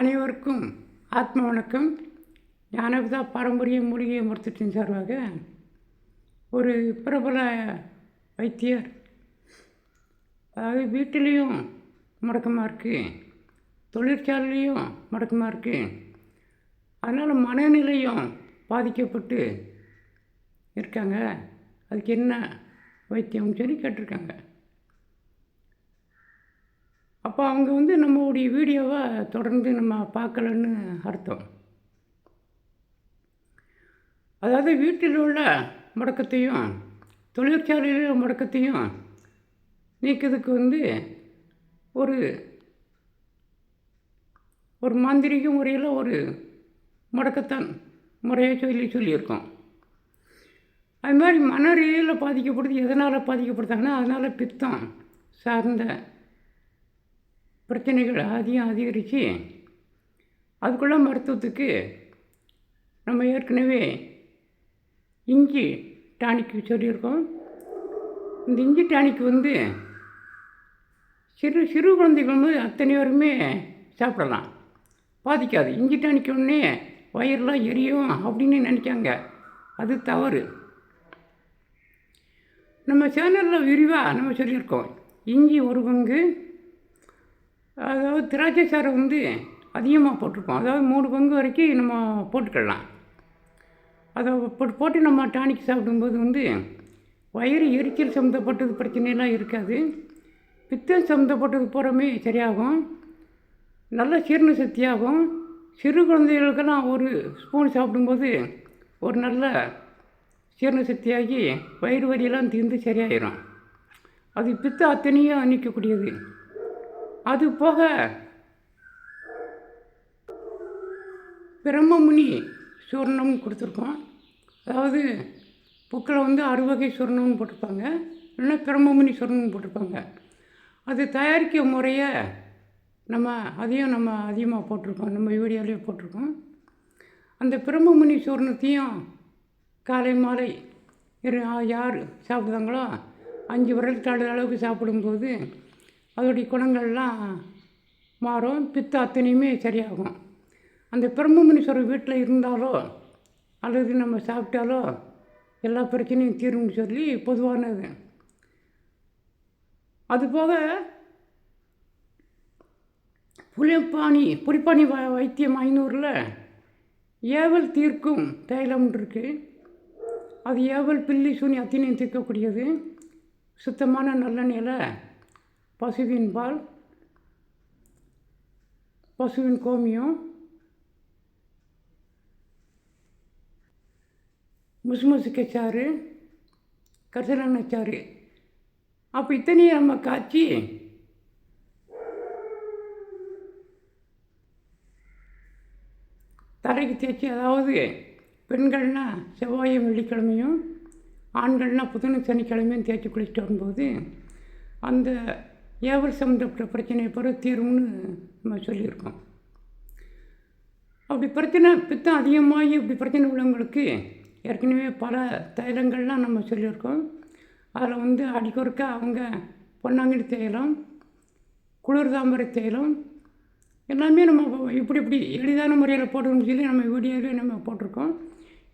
அனைவருக்கும் ஆத்ம வணக்கம் ஞானவிதா பாரம்பரிய மூலிகை மருத்துவத்தின் சார்பாக ஒரு பிரபல வைத்தியர் அதாவது வீட்டிலையும் முடக்கமாக இருக்குது தொழிற்சாலையிலையும் முடக்கமாக இருக்குது அதனால் மனநிலையும் பாதிக்கப்பட்டு இருக்காங்க. அதுக்கு என்ன வைத்தியம்னு சொல்லி கேட்டிருக்காங்க. அப்போ அவங்க வந்து நம்மளுடைய வீடியோவை தொடர்ந்து நம்ம பார்க்கலன்னு அர்த்தம். அதாவது வீட்டில் உள்ள முடக்கத்தையும் தொழிற்சாலையில் முடக்கத்தையும் நீக்கிறதுக்கு வந்து ஒரு ஒரு மாந்திரிக முறையில் ஒரு முடக்கத்தான் முறையை சொல்லி சொல்லியிருக்கோம். அது மாதிரி மன ரீதியில் பாதிக்கப்படுது எதனால் பாதிக்கப்படுத்தாங்கன்னா அதனால் பித்தம் சார்ந்த பிரச்சனைகள் அதிகம் அதிகரித்து அதுக்குள்ள மருத்துவத்துக்கு நம்ம ஏற்கனவே இஞ்சி டானிக்கு சொல்லியிருக்கோம். இந்த இஞ்சி டானிக் வந்து சிறு சிறு குழந்தைகள் வந்து அத்தனை பேருமே சாப்பிடலாம். பாதிக்காது. இஞ்சி டானிக் உடனே வயிறெலாம் எரியும் அப்படின்னு நினைக்காங்க. அது தவறு. நம்ம சேனலில் விரிவாக நம்ம சொல்லியிருக்கோம். இஞ்சி ஒரு பங்கு அதாவது திராட்சை சாறு வந்து அதிகமாக போட்டிருக்கோம். அதாவது மூணு பங்கு வரைக்கும் நம்ம போட்டுக்கலாம். அதை போட்டு போட்டு நம்ம டானிக் சாப்பிடும்போது வந்து வயிறு எரிச்சல் சம்மந்தப்பட்டது பிரச்சனையெல்லாம் இருக்காது. பித்தம் சம்மந்தப்பட்டது பூராமே சரியாகும். நல்ல ஜீரண சக்தியாகும். சிறு குழந்தைகளுக்கெல்லாம் ஒரு ஸ்பூன் சாப்பிடும்போது ஒரு நல்ல ஜீரண சக்தியாகி வயிறு வரியெல்லாம் தீர்ந்து சரியாயிடும் அது பித்தம் அத்தனையும் நிற்கக்கூடியது அது போக பிரம்மமுனி சூர்ணம் கொடுத்துருக்கோம். அதாவது புக்கில் வந்து அறுவகை சூர்ணம்னு போட்டிருப்பாங்க. இல்லைன்னா பிரம்மமுனி சூர்ணம்னு போட்டிருப்பாங்க. அது தயாரிக்க முறையை நம்ம அதையும் நம்ம அதிகமாக போட்டிருக்கோம். நம்ம வீடியோலேயே போட்டிருக்கோம். அந்த பிரம்மமுனி சூர்ணத்தையும் காலை மாலை இரு யார் சாப்பிடுதாங்களோ அஞ்சு விரல் தாடு அளவுக்கு சாப்பிடும்போது அதோடைய குணங்கள்லாம் மாறும் பித்த அத்தனையுமே சரியாகும். அந்த பிரம்மமுனீஸ்வரர் வீட்டில் இருந்தாலோ அல்லது நம்ம சாப்பிட்டாலோ எல்லா பிரச்சனையும் தீரும்னு சொல்லி பொதுவானது. அதுபோக புளிப்பாணி புளிப்பாணி வ வைத்தியம் ஐநூறில் ஏவல் தீர்க்கும் தைலம் இருக்குது அது ஏவல் பில்லி சூனி அத்தனையும் தீர்க்கக்கூடியது. சுத்தமான நல்லெண்ணெயில் பசுவின் பால் பசுவின் கோமியம் முசுமுசுக்கச்சாறு கரிசலெண்ணெய்ச்சாறு அப்போ இத்தனையும் நம்ம காய்ச்சி தலைக்கு தேய்ச்சி அதாவது பெண்கள்னால் செவ்வாயும் வெள்ளிக்கிழமையும் ஆண்கள்னால் புதன சனிக்கிழமையும் தேய்ச்சி குளிச்சுட்டு வரும்போது அந்த ஏவல் சம்மந்தப்பட்ட பிரச்சனையை பிறகு தீரும்னு நம்ம சொல்லியிருக்கோம். அப்படி பிரச்சனை பித்தம் அதிகமாகி இப்படி பிரச்சனை உள்ளவங்களுக்கு ஏற்கனவே பல தைலங்கள்லாம் நம்ம சொல்லியிருக்கோம். அதில் வந்து அடிக்கொருக்கா அவங்க பொன்னாங்கடி தைலம் குளிர் தாமரை தைலம் எல்லாமே நம்ம இப்படி இப்படி எளிதான முறையில் போடணும்னு சொல்லி நம்ம வீடியோவிலே நம்ம போட்டிருக்கோம்.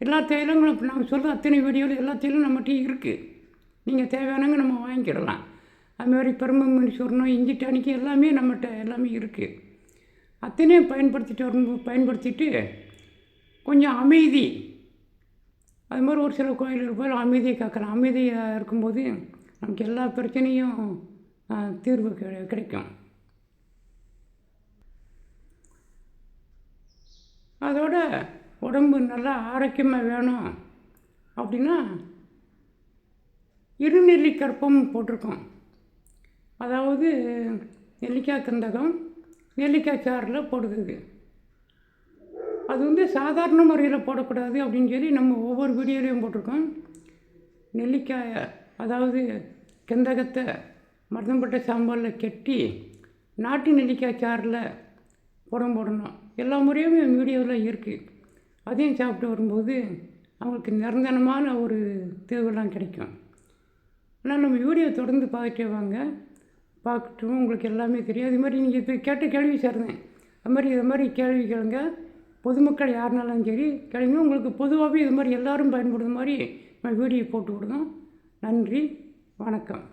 எல்லா தைலங்களும் இப்போ நம்ம சொல்கிற அத்தனை வீடியோவில் எல்லா தைலம் நம்மகிட்ட இருக்குது நீங்கள் தேவையானவங்க நம்ம வாங்கிக்கிடலாம். அதுமாதிரி பெருமமணி சொர்ணம் இஞ்சி டானிக்கு எல்லாமே நம்மகிட்ட எல்லாமே இருக்குது அத்தனையும் பயன்படுத்திட்டு வரும் பயன்படுத்திட்டு கொஞ்சம் அமைதி. அது மாதிரி ஒரு சில கோயில் போய் அமைதியை காக்கலாம். அமைதியாக இருக்கும்போது நமக்கு எல்லா பிரச்சனையும் தீர்வு கிடைக்கும். அதோட உடம்பு நல்லா ஆரோக்கியமாக வேணும் அப்படின்னா இருநெல்லி கற்பம் போட்டிருக்கோம். அதாவது நெல்லிக்காய் கந்தகம் நெல்லிக்காய் சாறில் போடுது அது வந்து சாதாரண முறையில் போடக்கூடாது அப்படின்னு சொல்லி நம்ம ஒவ்வொரு வீடியோலையும் போட்டிருக்கோம். நெல்லிக்காயை அதாவது கந்தகத்தை மருதம்பட்ட சாம்பாரில் கெட்டி நாட்டு நெல்லிக்காய் சாறில் புடம் போடணும். எல்லா முறையும் என் வீடியோவில் இருக்குது அதையும் சாப்பிட்டு வரும்போது அவங்களுக்கு நிரந்தரமான ஒரு தீர்வுலாம் கிடைக்கும். ஆனால் நம்ம வீடியோ தொடர்ந்து பார்த்துட்டே வாங்க. பார்க்கட்டும் உங்களுக்கு எல்லாமே தெரியும். அது மாதிரி நீங்கள் இப்போ கேட்ட கேள்வி சேர்ந்தேன் அது மாதிரி இது மாதிரி கேள்வி கேளுங்க. பொதுமக்கள் யாருனாலும் சரி கேளுங்க. உங்களுக்கு பொதுவாகவே இது மாதிரி எல்லோரும் பயன்படுற மாதிரி நான் வீடியோ போட்டு விடுதோம் நன்றி வணக்கம்.